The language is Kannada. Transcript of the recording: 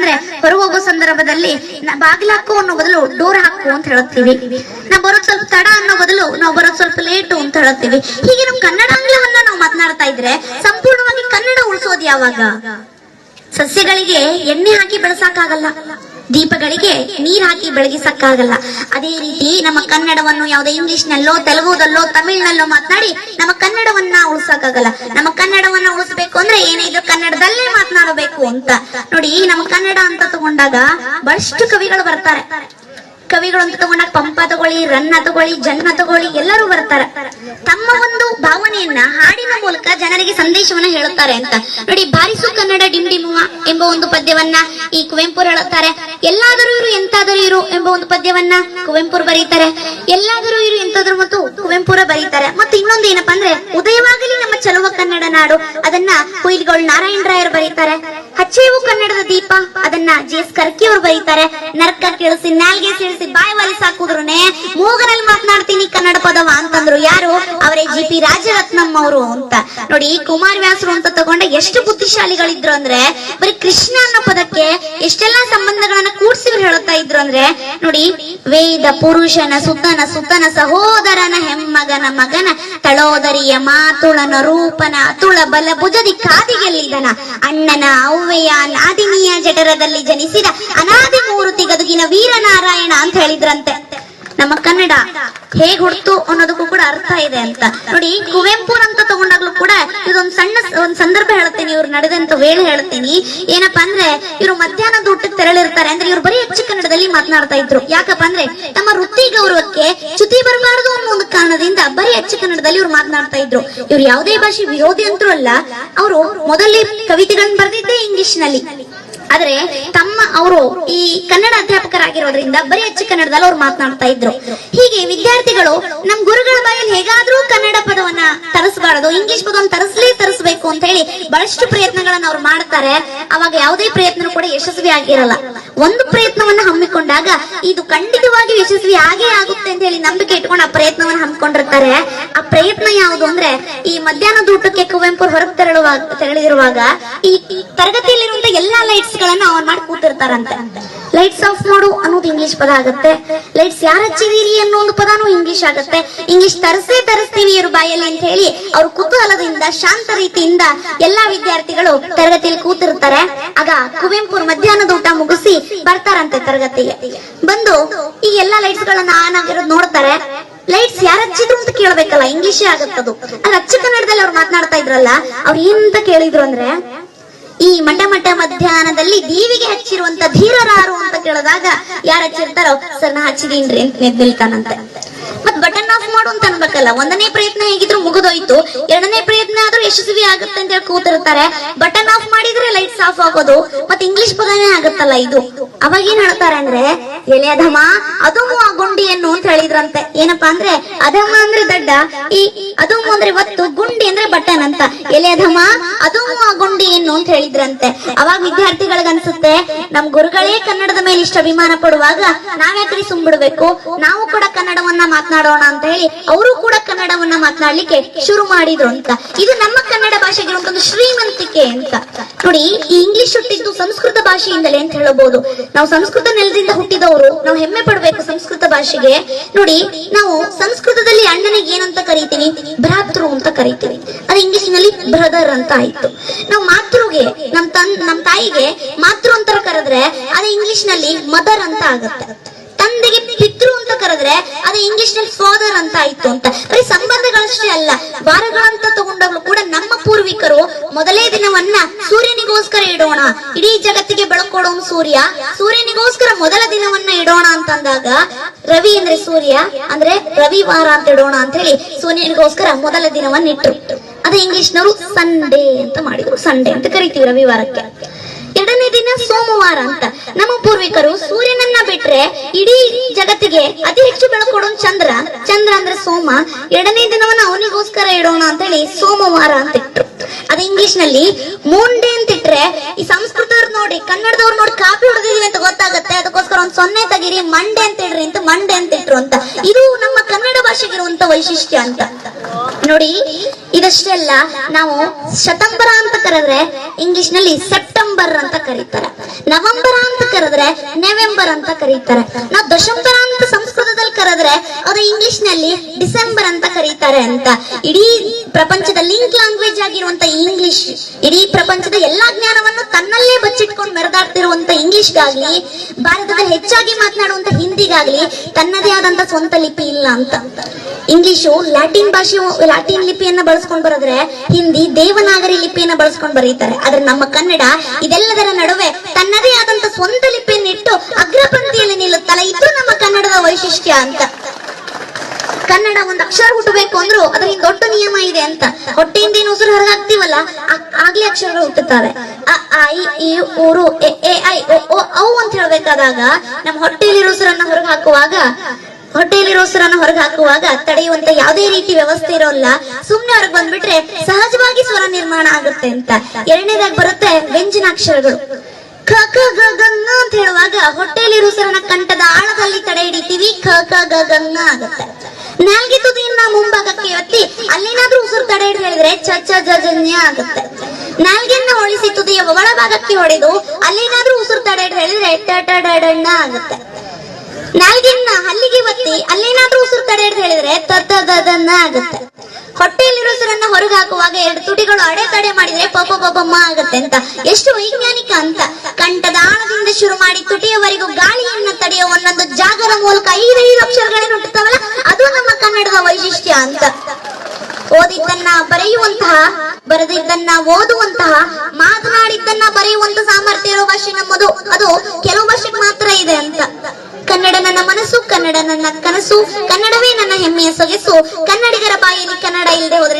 ಅಂದ್ರೆ ಹೊರಗೆ ಹೋಗೋ ಸಂದರ್ಭದಲ್ಲಿ ಹಾಕು ಅನ್ನೋ ಬದಲು ಡೋರ್ ಹಾಕು ಅಂತ ಹೇಳುತ್ತೀವಿ. ನಾವು ಬರೋದ್ ಸ್ವಲ್ಪ ತಡ ಅನ್ನೋ ಬದಲು ನಾವು ಬರೋದ್ ಸ್ವಲ್ಪ ಲೇಟು ಅಂತ ಹೇಳುತ್ತೀವಿ. ಹೀಗೆ ನಾವು ಕನ್ನಡಾಂಗ್ಲವನ್ನ ನಾವು ಮಾತನಾಡ್ತಾ ಇದ್ರೆ ಸಂಪೂರ್ಣವಾಗಿ ಕನ್ನಡ ಉಳಿಸೋದು ಯಾವಾಗ? ಸಸ್ಯಗಳಿಗೆ ಎಣ್ಣೆ ಹಾಕಿ ಬೆಳೆಸಕ್ಕಾಗಲ್ಲ ದೀಪಗಳಿಗೆ ನೀರ್ ಹಾಕಿ ಬೆಳಗಿಸಕ್ಕಾಗಲ್ಲ. ಅದೇ ರೀತಿ ನಮ್ಮ ಕನ್ನಡವನ್ನು ಯಾವುದೇ ಇಂಗ್ಲಿಷ್ ನಲ್ಲೋ ತೆಲುಗುದಲ್ಲೋ ತಮಿಳ್ನಲ್ಲೋ ಮಾತನಾಡಿ ನಮ್ಮ ಕನ್ನಡವನ್ನ ಉಳಿಸಕ್ಕಾಗಲ್ಲ. ನಮ್ಮ ಕನ್ನಡವನ್ನ ಅಂದ್ರೆ ಏನಿದು ಕನ್ನಡದಲ್ಲೇ ಮಾತನಾಡಬೇಕು ಅಂತ. ನೋಡಿ ನಮ್ಮ ಕನ್ನಡ ಅಂತ ತಗೊಂಡಾಗ ಬಹಳಷ್ಟು ಕವಿಗಳು ಬರ್ತಾರೆ. ಕವಿಗಳು ಅಂತ ತಗೊಂಡಾಗ ಪಂಪ ತಗೊಳ್ಳಿ, ರನ್ನ ತಗೊಳ್ಳಿ, ಜನ್ನ ತಗೊಳ್ಳಿ, ಎಲ್ಲರೂ ಬರ್ತಾರೆ. ತಮ್ಮ ಒಂದು ಭಾವನೆಯನ್ನ ಹಾಡಿನ ಮೂಲಕ ಜನರಿಗೆ ಸಂದೇಶವನ್ನ ಹೇಳುತ್ತಾರೆ ಅಂತ. ನೋಡಿ, ಬಾರಿಸು ಕನ್ನಡ ಡಿಂಡಿಮುವ ಎಂಬ ಒಂದು ಪದ್ಯವನ್ನ ಈ ಕುವೆಂಪು ಹೇಳುತ್ತಾರೆ. ಎಲ್ಲಾದರೂ ಇರು, ಎಂತಾದರೂ ಇರು ಎಂಬ ಒಂದು ಪದ್ಯವನ್ನ ಕುವೆಂಪು ಬರೀತಾರೆ. ಎಲ್ಲಾದರೂ ಇರು, ಎಂತಾದ್ರೂ ಮತ್ತು ಕುವೆಂಪುರ ಬರೀತಾರೆ. ಮತ್ತೆ ಇನ್ನೊಂದು ಏನಪ್ಪಾ ಅಂದ್ರೆ ನಮ್ಮ ಚಲುವ ಕನ್ನಡ ನಾಡು. ಅದನ್ನ ಕುಯಿಲ್ಗೋಳ್ ನಾರಾಯಣ ರಾಯರು ಬರೀತಾರೆ. ಹಚ್ಚೇವು ಕನ್ನಡದ ದೀಪ. ಅದನ್ನ ಜಿ ಎಸ್ ಕರ್ಕಿ ಅವರು ಬರೀತಾರೆ. ನರ್ಕ ಕೇಳಿಸಿ ನಾಲ್ಗೆ ಸೇರಿಸಿ ಬಾಯಿ ವಾಲಿ ಸಾಕುದ್ರುನೆ. ಮೂಗನಲ್ಲಿ ಮಾತನಾಡ್ತೀನಿ ಕನ್ನಡ ಪದವ ಅಂತಂದ್ರು ಯಾರು? ಅವರೇ ಜಿ ಪಿ ರಾಜರತ್ನಂ ಅವರು ಅಂತ. ನೋಡಿ, ಕುಮಾರ್ ವ್ಯಾಸರು ಅಂತ ತಗೊಂಡ ಎಷ್ಟು ಬುದ್ಧಿಶಾಲಿಗಳಿದ್ರು ಅಂದ್ರೆ, ಬರೀ ಕೃಷ್ಣ ಅನ್ನೋ ಪದಕ್ಕೆ ಎಷ್ಟೆಲ್ಲಾ ಸಂಬಂಧಗಳನ್ನ ಕೂಡಿಸಿ ಹೇಳ್ತಾ ಇದ್ರು ಅಂದ್ರೆ, ನೋಡಿ, ವೇದ ಪುರುಷನ ಸುತನ ಸುತನ ಸಹೋದರನ ಹೆಮ್ಮಗನ ಮಗನ ತಳೋದರಿಯ ಮಾತುಳನ ರೂಪನ ಅತುಳ ಬಲ ಭುಜದಿ ಕಾದಿಗೆಲ್ಲಿದನ ಅಣ್ಣನ ಅವ್ವೆಯ ನಾದಿನಿಯ ಜಠರದಲ್ಲಿ ಜನಿಸಿದ ಅನಾದಿ ಮೂರುತಿ ಗದುಗಿನ ವೀರನಾರಾಯಣ ಅಂತ ಹೇಳಿದ್ರಂತೆ. ನಮ್ಮ ಕನ್ನಡ. ಹೇಗ್ ಹುಡ್ತು ಅನ್ನೋದಕ್ಕೂ ಕೂಡ ಅರ್ಥ ಇದೆ ಅಂತ. ನೋಡಿ ಕುವೆಂಪು ಅಂತ ತಗೊಂಡಾಗ್ಲೂ ಕೂಡ ಇದೊಂದು ಸಣ್ಣ ಒಂದ್ ಸಂದರ್ಭ ಹೇಳ್ತೀನಿ, ಇವ್ರು ನಡೆದಂತ ವೇಳೆ ಹೇಳ್ತೀನಿ. ಏನಪ್ಪಾ ಅಂದ್ರೆ, ಇವ್ರು ಮಧ್ಯಾಹ್ನದ ಊಟಕ್ಕೆ ತೆರಳಿರ್ತಾರೆ ಅಂದ್ರೆ ಇವ್ರು ಬರೀ ಹೆಚ್ಚು ಕನ್ನಡದಲ್ಲಿ ಮಾತನಾಡ್ತಾ ಇದ್ರು. ಯಾಕಪ್ಪ ಅಂದ್ರೆ, ತಮ್ಮ ವೃತ್ತಿ ಗೌರವಕ್ಕೆ ಚ್ಯುತಿ ಬರಬಾರದು ಅನ್ನೋ ಒಂದು ಕಾರಣದಿಂದ ಬರೀ ಹೆಚ್ಚು ಕನ್ನಡದಲ್ಲಿ ಇವ್ರು ಮಾತನಾಡ್ತಾ ಇದ್ರು. ಇವ್ರು ಯಾವುದೇ ಭಾಷೆ ವಿರೋಧಿ ಅಂತೂ ಅಲ್ಲ, ಅವರು ಮೊದಲೇ ಕವಿತೆಗಳನ್ನ ಬರೆದಿದ್ದೆ ಇಂಗ್ಲಿಷ್ನಲ್ಲಿ ಆದ್ರೆ, ತಮ್ಮ, ಅವರು ಈ ಕನ್ನಡ ಅಧ್ಯಾಪಕರಾಗಿರೋದ್ರಿಂದ ಬರೀ ಹೆಚ್ಚು ಕನ್ನಡದಲ್ಲಿ ಅವ್ರು ಮಾತನಾಡ್ತಾ ಇದ್ರು. ಹೀಗೆ ವಿದ್ಯಾರ್ಥಿಗಳು, ನಮ್ ಗುರುಗಳ ಬಾಯಲ್ಲಿ ಹೇಗಾದ್ರೂ ಕನ್ನಡ ಪದವನ್ನ ತರಿಸಬಾರದು, ಇಂಗ್ಲಿಷ್ ಪದವನ್ನು ತರಿಸ್ಲೇ ತರಿಸಬೇಕು ಅಂತ ಹೇಳಿ ಬಹಳಷ್ಟು ಪ್ರಯತ್ನಗಳನ್ನ ಅವ್ರು ಮಾಡ್ತಾರೆ. ಅವಾಗ ಯಾವುದೇ ಪ್ರಯತ್ನ ಕೂಡ ಯಶಸ್ವಿ ಆಗಿರಲ್ಲ. ಒಂದು ಪ್ರಯತ್ನವನ್ನ ಹಮ್ಮಿಕೊಂಡಾಗ ಇದು ಖಂಡಿತವಾಗಿ ಯಶಸ್ವಿ ಆಗೇ ಆಗುತ್ತೆ ಅಂತ ಹೇಳಿ ನಂಬಿಕೆ ಇಟ್ಕೊಂಡು ಆ ಪ್ರಯತ್ನವನ್ನ ಹಮ್ಮಿಕೊಂಡಿರ್ತಾರೆ. ಆ ಪ್ರಯತ್ನ ಯಾವುದು ಅಂದ್ರೆ, ಈ ಮಧ್ಯಾಹ್ನದ ಊಟಕ್ಕೆ ಕುವೆಂಪು ಹೊರಗೆ ತೆರಳುವಾಗ, ತೆರಳಿರುವಾಗ ಈ ತರಗತಿಯಲ್ಲಿರುವಂತ ಎಲ್ಲಾ ಲೈಟ್ಸ್ ಗಳನ್ನ ಆನ್ ಮಾಡಿ ಕೂತಿರ್ತಾರಂತೆ. ಲೈಟ್ಸ್ ಆಫ್ ಮಾಡು ಅನ್ನೋದು ಇಂಗ್ಲಿಷ್ ಪದ ಆಗುತ್ತೆ. ಲೈಟ್ಸ್ ಯಾರು ಹಚ್ಚಿದೀರಿ ಅನ್ನೋ ಒಂದು ಪದಾನು ಇಂಗ್ಲಿಷ್ ಆಗುತ್ತೆ. ಇಂಗ್ಲಿಷ್ ತರಿಸೇ ತರಿಸ್ತೀವಿ ಇವ್ರ ಬಾಯಲ್ಲಿ ಅಂತ ಹೇಳಿ ಅವ್ರ ಕುತೂಹಲದಿಂದ ಶಾಂತ ರೀತಿಯಿಂದ ಎಲ್ಲಾ ವಿದ್ಯಾರ್ಥಿಗಳು ತರಗತಿಯಲ್ಲಿ ಕೂತಿರ್ತಾರೆ. ಆಗ ಕುವೆಂಪು ಅವ್ರು ಮಧ್ಯಾಹ್ನದ ಊಟ ಮುಗಿಸಿ ಬರ್ತಾರಂತೆ ತರಗತಿಗೆ. ಬಂದು ಈ ಎಲ್ಲಾ ಲೈಟ್ಸ್ ಗಳನ್ನ ಆನ್ ಆಗಿರೋದು ನೋಡ್ತಾರೆ. ಲೈಟ್ಸ್ ಯಾರು ಹಚ್ಚಿದ್ರು ಅಂತ ಕೇಳ್ಬೇಕಲ್ಲ ಇಂಗ್ಲಿಷೇ ಆಗತ್ತದು. ಅದ್ ಅಚ್ಚ ಕನ್ನಡದಲ್ಲಿ ಅವ್ರು ಮಾತನಾಡ್ತಾ ಇದ್ರಲ್ಲ, ಅವ್ರು ಏನಂತ ಕೇಳಿದ್ರು ಅಂದ್ರೆ, ಈ ಮಠ ಮಠ ಮಧ್ಯಾಹ್ನದಲ್ಲಿ ದೀವಿಗೆ ಹಚ್ಚಿರುವಂತ ಧೀರರಾರು ಅಂತ ಕೇಳಿದಾಗ ಯಾರು ಹಚ್ಚಿರ್ತಾರೋ ಸರ್ ನಾ ಹಚ್ಚಿದೀನ್ರಿ ಅಂತ ನಿಲ್ತಾನಂತೆ ಮತ್ ಬಟನ್ ಅನ್ಬೇಕಲ್ಲ ಒಂದನೇ ಪ್ರಯತ್ನ ಹೇಗಿದ್ರು ಮುಗಿದೋಯ್ತು. ಎರಡನೇ ಪ್ರಯತ್ನ ಆದ್ರೂ ಯಶಸ್ವಿ ಆಗುತ್ತೆ ಅಂತ ಹೇಳಿ ಕೂತಿರ್ತಾರೆ. ಬಟನ್ ಆಫ್ ಮಾಡಿದ್ರೆ ಲೈಟ್ಸ್ ಆಫ್ ಆಗೋದು. ಮತ್ತೆ ಇಂಗ್ಲಿಷ್ ಪದನೇ ಆಗುತ್ತಲ್ಲ ಇದು. ಅವಾಗ ಏನ್ ಹೇಳ್ತಾರೆ ಅಂದ್ರೆ, ಎಲೆ ಅಧಮ ಅದುಮು ಆ ಗುಂಡಿಯನ್ನು ಅಂತ ಹೇಳಿದ್ರಂತೆ. ಏನಪ್ಪಾ ಅಂದ್ರೆ, ಅಧಮ ಅಂದ್ರೆ ದಡ್ಡ. ಈ ಅದುಮು ಅಂದ್ರೆ ಒತ್ತು, ಗುಂಡಿ ಅಂದ್ರೆ ಬಟನ್ ಅಂತ. ಎಲೆ ಅಧಮ ಅದುಮು ಆ ಗುಂಡಿಯನ್ನು ಅಂತ ಹೇಳಿದ್ರಂತೆ. ಅವಾಗ ವಿದ್ಯಾರ್ಥಿಗಳಿಗನ್ಸುತ್ತೆ ನಮ್ ಗುರುಗಳೇ ಕನ್ನಡದ ಮೇಲೆ ಇಷ್ಟ ಅಭಿಮಾನ ಪಡುವಾಗ ನಾವ್ಯಾಕ್ರಿ ಸುಮ್ಬಿಡ್ಬೇಕು? ನಾವು ಕೂಡ ಕನ್ನಡವನ್ನ ಮಾತನಾಡೋಣ ಅಂತ ಹೇಳಿ, ಅವರು ಕೂಡ ಕನ್ನಡವನ್ನ ಮಾತನಾಡ್ಲಿಕ್ಕೆ ಶುರು ಮಾಡಿದ್ರು ಅಂತ. ಇದು ನಮ್ಮ ಕನ್ನಡ ಭಾಷೆಗೆ ಒಂದು ಶ್ರೀಮಂತಿಕೆ ಅಂತ. ನೋಡಿ, ಈ ಇಂಗ್ಲಿಷ್ ಹುಟ್ಟಿದ್ದು ಸಂಸ್ಕೃತ ಭಾಷೆಯಿಂದಲೇ ಅಂತ ಹೇಳಬಹುದು. ನಾವು ಸಂಸ್ಕೃತ ನೆಲದಿಂದ ಹುಟ್ಟಿದವರು, ನಾವು ಹೆಮ್ಮೆ ಪಡಬೇಕು ಸಂಸ್ಕೃತ ಭಾಷೆಗೆ. ನೋಡಿ, ನಾವು ಸಂಸ್ಕೃತದಲ್ಲಿ ಅಣ್ಣನಿಗೆ ಏನಂತ ಕರಿತೀವಿ? ಭ್ರಾತೃ ಅಂತ ಕರಿತೀವಿ. ಅದು ಇಂಗ್ಲಿಷ್ನಲ್ಲಿ ಬ್ರದರ್ ಅಂತ ಆಯ್ತು. ನಾವು ಮಾತೃಗೆ ನಮ್ ತನ್ ನಮ್ ತಾಯಿಗೆ ಮಾತೃ ಅಂತ ಕರೆದ್ರೆ ಅದು ಇಂಗ್ಲಿಷ್ನಲ್ಲಿ ಮದರ್ ಅಂತ ಆಗುತ್ತೆ. ತಂದೆಗೆ ಪಿತೃ ಅಂತ ಕರೆದ್ರೆ ಅದು ಇಂಗ್ಲಿಷ್ನಲ್ಲಿ ಫಾದರ್ ಅಂತ ಆಯ್ತು ಅಂತ. ಬರೀ ಸಂಬಂಧಗಳಷ್ಟೇ ಅಲ್ಲ ವಾರಗಳಂತ ತಗೊಂಡಾಗ್ಲೂ ಕೂಡ ನಮ್ಮ ಪೂರ್ವಿಕರು ಮೊದಲೇ ದಿನವನ್ನ ಸೂರ್ಯನಿಗೋಸ್ಕರ ಇಡೋಣ. ಇಡೀ ಜಗತ್ತಿಗೆ ಬೆಳಕೊಡೋನು ಸೂರ್ಯ. ಸೂರ್ಯನಿಗೋಸ್ಕರ ಮೊದಲ ದಿನವನ್ನ ಇಡೋಣ ಅಂತಂದಾಗ ರವಿ ಅಂದ್ರೆ ಸೂರ್ಯ, ಅಂದ್ರೆ ರವಿವಾರ ಅಂತ ಇಡೋಣ ಅಂತ ಹೇಳಿ ಸೂರ್ಯನಿಗೋಸ್ಕರ ಮೊದಲ ದಿನವನ್ನ ಇಟ್ಟರು ಅದೇ ಇಂಗ್ಲಿಷ್ನವರು ಸಂಡೇ ಅಂತ ಮಾಡಿದ್ರು. ಸಂಡೇ ಅಂತ ಕರಿತೀವಿ ರವಿವಾರಕ್ಕೆ. ಎರಡನೇ ದಿನ ಸೋಮವಾರ ಅಂತ. ನಮ್ಮ ಪೂರ್ವಿಕರು ಸೂರ್ಯನನ್ನ ಬಿಟ್ರೆ ಇಡೀ ಜಗತ್ತಿಗೆ ಅತಿ ಹೆಚ್ಚು ಬೆಳಕೊಡೋನ್ ಚಂದ್ರ. ಚಂದ್ರ ಅಂದ್ರೆ ಸೋಮ. ಎರಡನೇ ದಿನವನ್ನ ಅವನಿಗೋಸ್ಕರ ಇಡೋಣ ಅಂತ ಹೇಳಿ ಸೋಮವಾರ ಅಂತ ಇಟ್ರು. ಅದು ಇಂಗ್ಲಿಷ್ನಲ್ಲಿ ಮೂನ್ ಡೇ ಅಂತ ಇಟ್ರೆ ಈ ಸಂಸ್ಕೃತವ್ರು ನೋಡಿ, ಕನ್ನಡದವ್ರು ನೋಡಿ ಕಾಪಿ ಹೊಡೆದಿದೀವಿ ಅಂತ ಗೊತ್ತಾಗತ್ತೆ. ಅದಕ್ಕೋಸ್ಕರ ಒಂದ್ ಸೊನ್ನೆ ತಗಿರಿ ಮಂಡೆ ಅಂತ ಇಡ್ರಿ ಅಂತ ಮಂಡೆ ಅಂತ ಇಟ್ರು ಅಂತ. ಇದು ನಮ್ಮ ಕನ್ನಡ ಭಾಷೆಗಿರುವಂತ ವೈಶಿಷ್ಟ್ಯ ಅಂತ. ನೋಡಿ, ಇದಷ್ಟೇ ಅಲ್ಲ, ನಾವು ಶತಂಬರ ಅಂತ ಕರೆದ್ರೆ ಇಂಗ್ಲಿಷ್ನಲ್ಲಿ ಸೆಪ್ಟೆಂಬರ್ ಅಂತ ಕರೀತಾರೆ. ನವೆಂಬರ್ ಅಂತ ಕರೆದ್ರೆ ನವೆಂಬರ್ ಅಂತ ಕರೀತಾರೆ. ನಾವು ದಶಂಬರ ಅಂತ ಸಂಸ್ಕೃತದಲ್ಲಿ ಕರೆದ್ರೆ ಅದು ಇಂಗ್ಲಿಷ್ನಲ್ಲಿ ಡಿಸೆಂಬರ್ ಅಂತ ಕರೀತಾರೆ ಅಂತ. ಇಡೀ ಪ್ರಪಂಚದ ಲಿಂಕ್ ಲ್ಯಾಂಗ್ವೇಜ್ ಆಗಿರುವಂತ ಇಂಗ್ಲಿಷ್, ಇಡೀ ಪ್ರಪಂಚದ ಎಲ್ಲಾ ಜ್ಞಾನವನ್ನು ತನ್ನಲ್ಲೇ ಬಚ್ಚಿಟ್ಕೊಂಡು ಮೆರೆದಾಡ್ತಿರುವಂತ ಇಂಗ್ಲಿಷ್ಗಾಗ್ಲಿ ಭಾರತದ ಹೆಚ್ಚಾಗಿ ಮಾತನಾಡುವಂತ ಹಿಂದಿಗಾಗ್ಲಿ ತನ್ನದೇ ಆದಂತ ಸ್ವಂತ ಲಿಪಿ ಇಲ್ಲ ಅಂತ. ಇಂಗ್ಲಿಷು ಲ್ಯಾಟಿನ್ ಭಾಷೆ, ಲ್ಯಾಟಿನ್ ಲಿಪಿಯನ್ನ ಬಳಸ್ಕೊಂಡು ಬರೆದ್ರೆ ಹಿಂದಿ ದೇವನಾಗರಿ ಲಿಪಿಯನ್ನ ಬಳಸ್ಕೊಂಡು ಬರೀತಾರೆ. ಆದ್ರೆ ನಮ್ಮ ಕನ್ನಡ ಇದೆಲ್ಲದರ ನಡುವೆ ತನ್ನದೇ ಆದಂತ ಸ್ವಂತ ಲಿಪಿಯನ್ನಿಟ್ಟು ಅಗ್ರಪಂಕ್ತಿಯಲ್ಲಿ ನಿಲ್ಲುತ್ತಲ್ಲ. ಇದು ನಮ್ಮ ಕನ್ನಡದ ವೈಶಿಷ್ಟ್ಯ ಅಂತ. ಕನ್ನಡ ಒಂದು ಅಕ್ಷರ ಹುಟ್ಟಬೇಕು ಅಂದ್ರು ಅದ್ರಲ್ಲಿ ದೊಡ್ಡ ನಿಯಮ ಇದೆ ಅಂತ. ಹೊಟ್ಟೆಯಿಂದ ಏನು ಉಸಿರು ಹೊರಗೆ ಆ- ಆಗ್ಲೇ ಅಕ್ಷರಗಳು ಹುಟ್ಟುತ್ತವೆ. ಊರು ಎ, ಐ, ಓ, ಔ ಅಂತ ಹೇಳ್ಬೇಕಾದಾಗ ನಮ್ಮ ಹೊಟ್ಟೆಯಲ್ಲಿರೋ ಉಸಿರನ್ನ ಹೊರಗೆ ಹಾಕುವಾಗ ಹೊಟ್ಟೆಯಲ್ಲಿರೋ ಉಸಿರನ್ನ ಹೊರಗೆ ಹಾಕುವಾಗ ತಡೆಯುವಂತ ಯಾವುದೇ ರೀತಿ ವ್ಯವಸ್ಥೆ ಇರೋಲ್ಲ. ಸುಮ್ನೆ ಹೊರಗೆ ಬಂದ್ಬಿಟ್ರೆ ಸಹಜವಾಗಿ ಸ್ವರ ನಿರ್ಮಾಣ ಆಗುತ್ತೆ ಅಂತ. ಎರಡನೇದಾಗಿ ಬರುತ್ತೆ ವ್ಯಂಜನಾಕ್ಷರಗಳು. ಕ ಖ ಗ ಗ ಂಗ ಅಂತ ಹೇಳುವಾಗ ಹೊಟ್ಟೆಯಲ್ಲಿ ಉಸಿರನ್ನ ಕಂಠದ ಆಳದಲ್ಲಿ ತಡೆ ಹಿಡಿತೀವಿ. ಖ ಖ ಗ ಗ ಂಗ ಆಗುತ್ತೆ. ನಾಲ್ಗೆ ತುದಿಯನ್ನ ಮುಂಭಾಗಕ್ಕೆ ಒತ್ತಿ ಅಲ್ಲೇನಾದ್ರೂ ಉಸಿರು ತಡೆ ಹಿಡಿದು ಹೇಳಿದ್ರೆ ಚ ಚ, ಜ ಆಗುತ್ತೆ. ನಾಲ್ಗೆಯನ್ನ ಹೊಳಿಸಿ ತುದಿಯ ಒಳಭಾಗಕ್ಕೆ ಹೊಡೆದು ಅಲ್ಲೇನಾದ್ರೂ ಉಸಿರು ತಡೆ ಹಿಡಿದು ಹೇಳಿದ್ರೆ ಟ ಟ, ಡ ಆಗುತ್ತೆ. ನಾಲ್ಗೆನ್ನ ಹಲ್ಲಿಗೆ ಒತ್ತಿ ಅಲ್ಲೇನಾದ್ರೂ ಉಸಿರು ತಡೆ ಹಿಡಿದು ಹೇಳಿದ್ರೆ ತತ್ತದನ್ನ ಆಗುತ್ತೆ. ಹೊಟ್ಟೆಯಲ್ಲಿರೋ ಉಸಿರನ್ನ ಹೊರಗೆ ಹಾಕುವಾಗ ಎರಡು ತುಟಿಗಳು ಅಡೆತಡೆ ಮಾಡಿದ್ರೆ ಪಪ ಪಪಮ್ಮ ಆಗುತ್ತೆ ಅಂತ. ಎಷ್ಟು ವೈಜ್ಞಾನಿಕ ಅಂತ. ಕಂಠದ ಆಳದಿಂದ ಶುರು ಮಾಡಿ ತುಟಿಯವರೆಗೂ ಗಾಳಿಯನ್ನ ತಡೆಯುವ ಒಂದೊಂದು ಜಾಗರ ಮೂಲಕ ಐದೈದು ಅಕ್ಷರಗಳೇ ಹುಟ್ಟುತ್ತವಲ್ಲ ಅದು ನಮ್ಮ ಕನ್ನಡದ ವೈಶಿಷ್ಟ್ಯ ಅಂತ. ಓದಿದ್ದನ್ನ ಬರೆಯುವಂತಹ, ಬರೆದಿದ್ದನ್ನ ಓದುವಂತಹ, ಮಾತನಾಡಿದ್ದನ್ನ ಬರೆಯುವಂತ ಸಾಮರ್ಥ್ಯ ಇರೋ ಭಾಷೆ ನಮ್ಮದು. ಅದು ಕೆಲವು ಭಾಷೆಗೆ ಮಾತ್ರ ಇದೆ ಅಂತ. ಕನ್ನಡ ನನ್ನ ಮನಸ್ಸು, ಕನ್ನಡ ನನ್ನ ಕನಸು, ಕನ್ನಡವೇ ನನ್ನ ಹೆಮ್ಮೆಯ ಸೊಗಸು. ಕನ್ನಡಿಗರ ಬಾಯಲ್ಲಿ ಕನ್ನಡ ಇಲ್ಲದೆ ಹೋದ್ರೆ